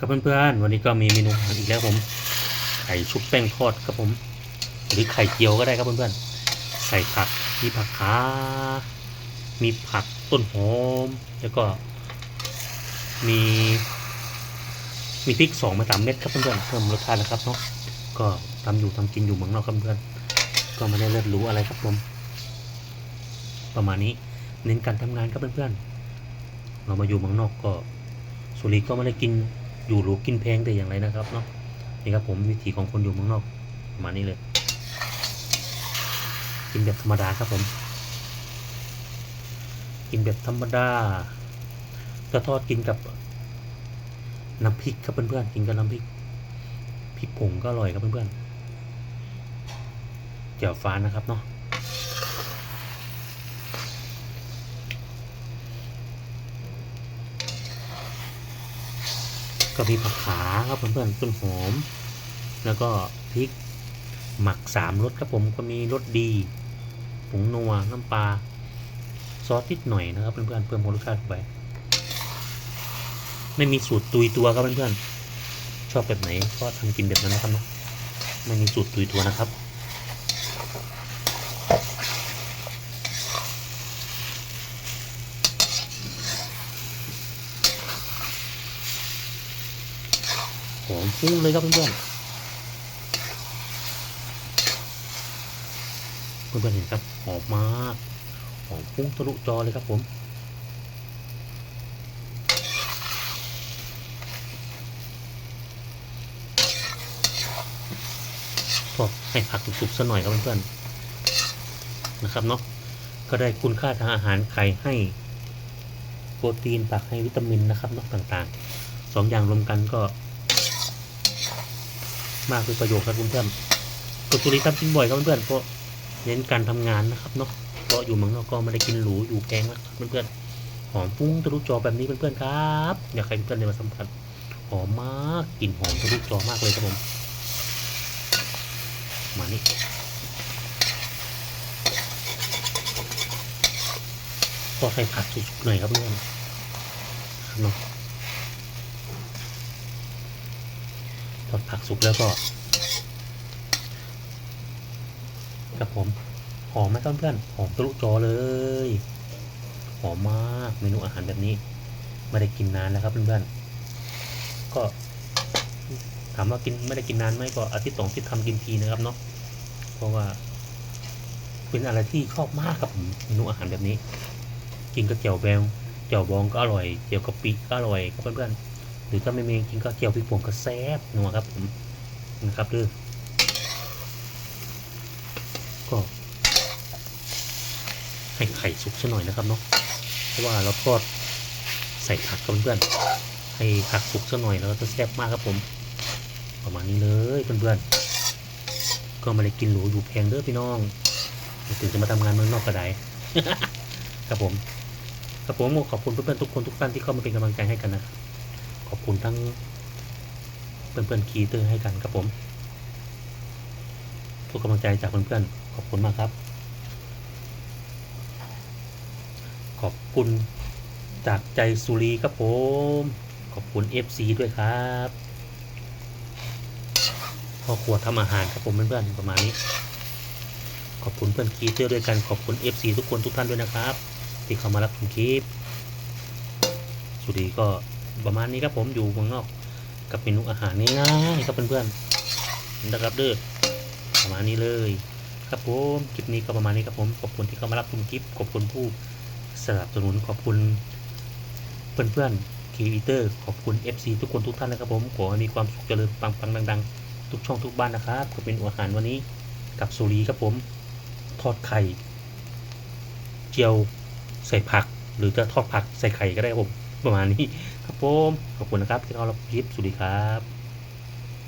ครับเพื่อนๆ วันนี้ก็มีเมนูอาหารอีกแล้วผม ไข่ชุบแป้งทอดครับผม หรือไข่เจียวก็ได้ครับเพื่อนๆ ใส่ผัก มีผักขา มีผักต้นหอม แล้วก็มี มีพริกสองมาสามเม็ดครับเพื่อนๆ เพิ่มรสชาตินะครับเนาะ ก็ทำอยู่ทำกินอยู่เมืองนอกครับเพื่อนๆ ก็ไม่ได้เลิศรู้อะไรครับผม ประมาณนี้เน้นการทำงานครับเพื่อนๆ เรามาอยู่เมืองนอกก็สุรีก็ไม่ได้กิน อยู่หรูกินแพงแต่อย่างไรนะครับเนาะนี่ครับผมวิถีของคนอยู่เมืองนอกประมาณนี้เลย กินแบบธรรมดาครับผม กินแบบธรรมดาก็ทอดกินกับน้ำพริกครับเพื่อนๆกินกับน้ำพริกพริกผงก็อร่อยครับเพื่อนๆเจียวฟ้านนะครับเนาะ ก็มีผักขาครับเพื่อนๆต้นหอม แล้วก็พริกหมักสามรสครับผมก็มีรสดีผงนัวน้ำปลาซอสนิดหน่อยนะครับเพื่อนๆเพิ่มรสชาติเข้าไป ไม่มีสูตรตุยตัวครับเพื่อนๆชอบแบบไหนก็ทำกินแบบนั้นนะครับเนาะไม่มีสูตรตุยตัวนะครับ อมฟุ้งเลยครับเพื่อนๆเพื่อนๆเห็นครับหอมมากหอมฟุ้งทะลุจอเลยครับผมก็ให้ผักสุกๆสักหน่อยครับเพื่อนๆนะครับเนาะก็ได้คุณค่าทางอาหารไข่ให้โปรตีนผักให้วิตามินนะครับเนาะต่างๆสองอย่างรวมกันก็ มากเป็นประโยชน์ครับเพื่อนๆกดสุริทำกินบ่อยครับเพื่อนๆเพราะเน้นการทำงานนะครับเนาะเพราะอยู่เมืองนอกก็ไม่ได้กินหรูอยู่แพงนะครับเพื่อนๆหอมฟุ้งทะลุจอแบบนี้เพื่อนๆครับอยากให้เพื่อนๆได้มาสัมผัสหอมมากกลิ่นหอมทะลุจอมากเลยครับผมมานี่ก็ใส่ผักสุกๆหน่อยครับเพื่อนเนาะ ทอดผักสุกแล้วก็กับผมหอมไหมเพื่อนๆหอมทะลุจอเลยหอมมากเมนูอาหารแบบนี้ไม่ได้กินนานแล้วครับเพื่อนๆก็ถามว่ากินไม่ได้กินนานไหมก็อาทิตย์สองอาทิตย์ทำกินทีนะครับเนาะเพราะว่า เป็นอะไรที่ชอบมากครับเมนูอาหารแบบนี้ กินกับเจียวแบงเจียวบองก็อร่อยเจียวกะปิก็อร่อยครับเพื่อนๆ หรือถ้าไม่มีกินก็เกี่ยวพริกป่นก็แซ่บนัวครับผมนะครับเด้อก็ให้ไข่สุกซะหน่อยนะครับเนาะเพราะว่าเราทอดใส่ผักกับเพื่อนให้ผักสุกซะหน่อยแล้วก็จะแซ่บมากครับผม ประมาณนี้เลยเพื่อนๆก็ม่ได้กินหรูอยู่แพงเด้อพี่น้องถึงจะมาทำงานเมืองนอกก็ได้ครับผมครับผมขอบคุณเพื่อนๆทุกคนทุกท่านที่เข้ามาเป็นกำลังใจให้กันนะครับ ขอบคุณทั้งเพื่อนๆคีเตอร์ให้กันครับผมทุกกำลังใจจากเพื่อนๆขอบคุณมากครับ ขอบคุณจากใจสุรีครับผม ขอบคุณ FC ด้วยครับพ่อครัวทำอาหารครับผมเพื่อนๆประมาณนี้ ขอบคุณเพื่อนคีเตอร์ด้วยกันขอบคุณ FC ทุกคนทุกท่านด้วยนะครับ ที่เข้ามารับชมคลิปสุรีก็ ประมาณนี้ครับผมอยู่เมืองนอก กับเมนูอาหารง่ายๆครับเพื่อนๆนะครับเด้อประมาณนี้เลย ครับผมคลิปนี้ก็ประมาณนี้ครับผมขอบคุณที่เข้ามารับชมคลิปขอบคุณผู้สนับสนุนขอบคุณ เพื่อนๆครีเอเตอร์ขอบคุณ FC ทุกคนทุกท่านนะครับผมขอให้มีความสุขเจริญปังๆดัง ๆ ทุกช่องทุกบ้านนะครับก็เป็นอาหารวันนี้กับสุรีครับผมทอดไข่ เจียวใส่ผัก หรือจะทอดผักใส่ไข่ก็ได้ครับผมประมาณนี้ ครับผม ขอบคุณนะครับที่เข้ารับคลิปสวัสดีครับ